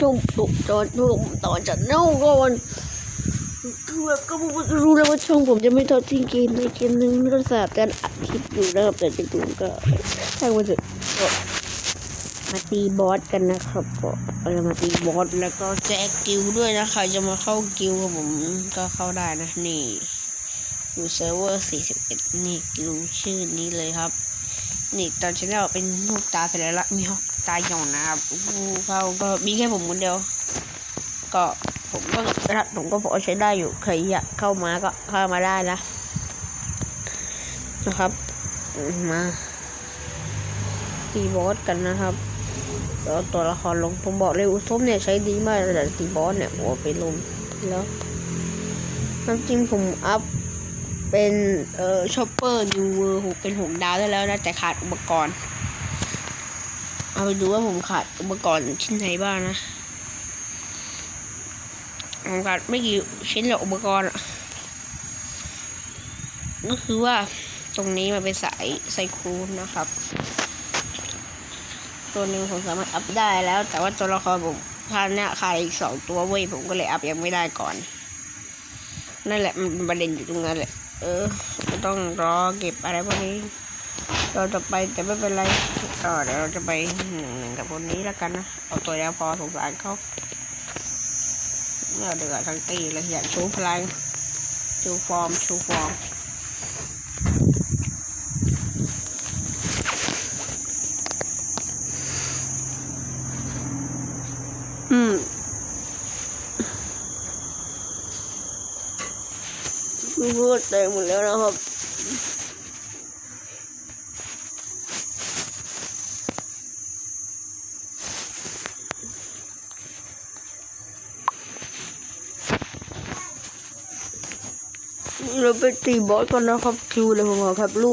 ทุ่มตุกจอนทุ่มต่อจากเน่าก่อนคือแบบก็รู้แล้วว่าช่องผมจะไม่ทอดทิ้งเกมในเกมหนึงก็สาบการอัดคลิปอยู่นะครับแต่จะดูก็ช่างมันเถอะมาตีบอสกันนะครับก็เรามาตีบอสแล้วก็แจกกิลด้วยนะใครจะมาเข้ากิลกับผมก็เข้าได้นะนี่อยู่เซิร์ฟเวอร์41นี่กิลชื่อนี้เลยครับ นี่ตอนชแนลเป็นลูกตาเสแล้วละมีฮอก ตายหย่อนนะครับเขาก็มีแค่ผมคนเดียว ก็ผมก็รัผมก็พอใช้ได้อยู่ใครอยากเข้ามาก็เข้ามาได้นะนะครับมาตีบอสกันนะครับแล้วตัวละครลงผมบอกเลยอุซมเนี่ยใช้ดีมากแต่ตีบอสเนี่ยโอ้ไปลงแล้วน้ำจิ้มผมอัพเป็นเอ่อชอปเปอร์นิวเวอร์เป็นหกดาวได้แล้วนะแต่ขาดอุปกรณ์ เอาไปดูว่าผมขาดอุปกรณ์ชิ้นไหนบ้างนะผมขาดไม่กี่ชิ้นหรอกอุปกรณ์อะก็คือว่าตรงนี้มันเป็นสายไซคูนนะครับ ตัวหนึ่งผมสามารถอัพได้แล้ว แต่ว่าตัวละครผมพาเนี่ยขาดอีกสองตัวเว้ยผมก็เลยอัพยังไม่ได้ก่อน นั่นแหละมันประเด็นอยู่ตรงนั้นแหละ เออต้องรอเก็บอะไรพวกนี้ เราจะไปแต่ไม่เป็นไรก็เดี๋ยวเราจะไปหนึ่งกับคนนี้แล้วกันนะ เอาตัวยวพอสงสารเขาเราเดือดทั้งตีเลยอยากชว์พลังชว์ฟอร์มชว์ฟอร์มอืมพูดเต็มหมดแล้วนะครับ เราไปตีบอสกันนะครับคิวเลยผมขอครับรู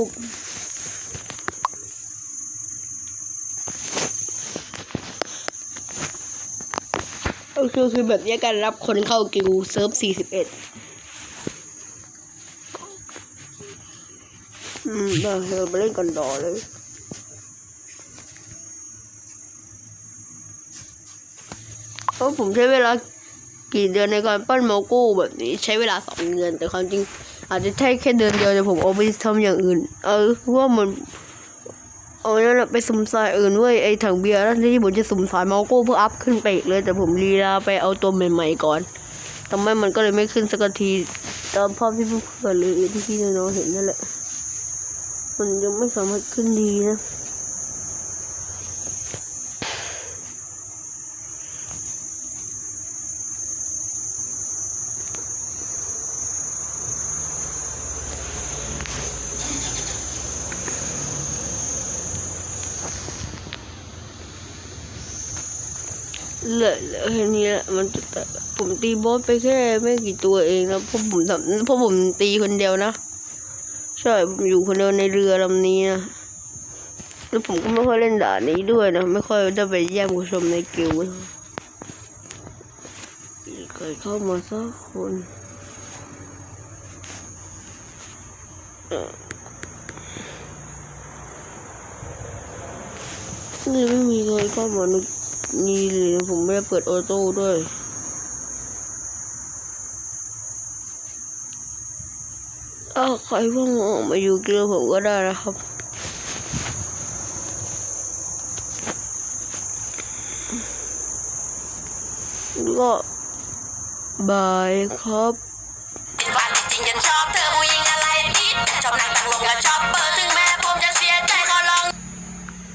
ก็คือคือแบบนี้การรับคนเข้ากิวเซิร์ฟสี่สิบเอ็ดอืมเราไปเล่นกันต่อเลยเพราะผมใช้เวลา กี่เดือนในการปั้นโมโก้แบบนี้ใช้เวลาสองเดือน แต่ความจริง อาจจะใช่แค่เดือนเดียวแต่ผมเอาไปทำอย่างอื่น เออเพราะว่ามันเอานั่นแหละไปสุ่มสายอื่นเว้ยไอ้ถังเบียร์นั่นที่ผมจะสุ่มสายโมโก้เพื่ออัพขึ้นไปอีกเลย แต่ผมลีลาไปเอาตัวใหม่ๆก่อนทำไมมันก็เลยไม่ขึ้นสักทีตามภาพที่เพื่อนหรือที่พี่น้องเห็นนั่นแหละมันยังไม่สามารถขึ้นดีนะ เหลือแค่นี้แหละมันจะผมตีบอสไปแค่ไม่กี่ตัวเองนะเพราะผมทำเพราะผมตีคนเดียวนะใช่ผมอยู่คนเดียวในเรือลำนี้นะแล้วผมก็ไม่ค่อยเล่นด่านนี้ด้วยนะไม่ค่อยได้ไปแย่งผู้ชมในกิลด์นะมีใครเข้ามาสักคนนี่ไม่มีใครเข้ามาใน นี่เลยผมไม่ได้เปิดออโต้ด้วย ถ้าใครว่างออกมาอยู่เกลือผมก็ได้นะครับ ก็บายครับวันจริงฉันชอบเธอผู้หญิงอะไรติดชอบนั่งตั้งลงและชอบเปิด